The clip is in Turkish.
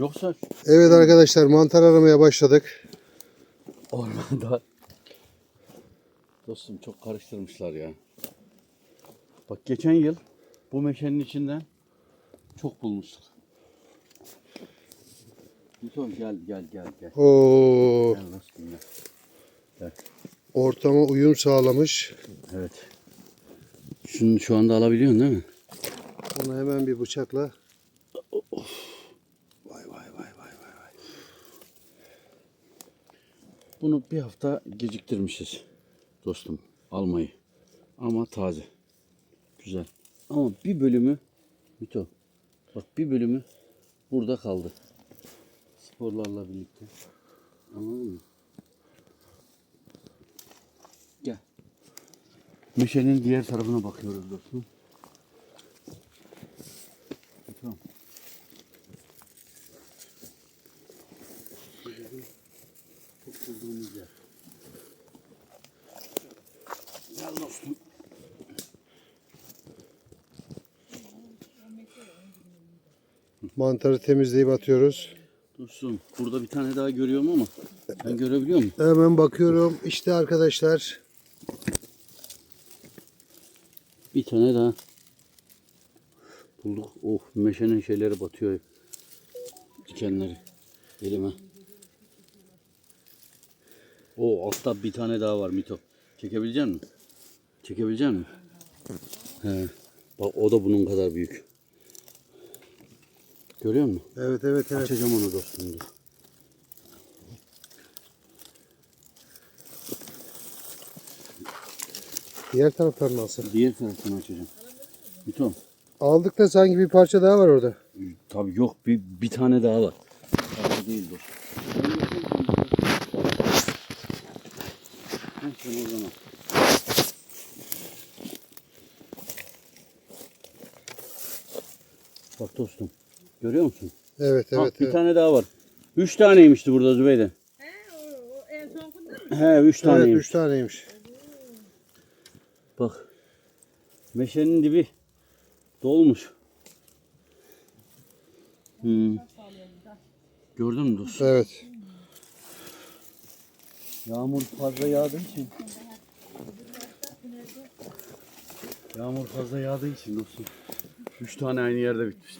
Yoksa Evet arkadaşlar mantar aramaya başladık. ormanda dostum çok karıştırmışlar ya. Bak geçen yıl bu meşenin içinden çok bulmuştuk. Lütfen gel gel gel gel. Oo, Gel dostum gel. ortama uyum sağlamış. Evet. Şunu şu anda alabiliyorsun değil mi? Onu hemen bir bıçakla Bunu bir hafta geciktirmişiz dostum almayı. Ama taze. Güzel. Ama bir bölümü Mito. Bak bir bölümü burada kaldı. Sporlarla birlikte. Anladın mı? Gel. Meşenin diğer tarafına bakıyoruz dostum. Çok bulduğumuz yer. Gel dostum. mantarı temizleyip atıyoruz. Dostum burada bir tane daha görüyorum ama ben görebiliyor muyum? Hemen bakıyorum. İşte arkadaşlar Bir tane daha. Bulduk. Oh meşenin şeyleri batıyor. Dikenleri. Elime. O altta bir tane daha var Mito. Çekebilecek misin? Çekebilecek misin? He. Bak o da bunun kadar büyük. Görüyor musun? evet evet evet. Açacağım onu dostum dur. Diğer taraftan nasıl? Diğer tarafını açacağım. Mito. Aldık da sanki bir parça daha var orada. Tabii yok bir, bir tane daha var. Fazla değil dostum. Sen oradan al. Bak dostum. Görüyor musun? Evet evet bir evet. tane daha var. Üç taneymişti burada Zübeyde. He o, o en son? He üç Evet taneymiş. üç taneymiş. Bak. Meşenin dibi dolmuş. Hmm. Gördün mü dostum? Evet. Yağmur fazla yağdığı için. Yağmur fazla yağdığı için dostum. Üç tane aynı yerde bitmiş.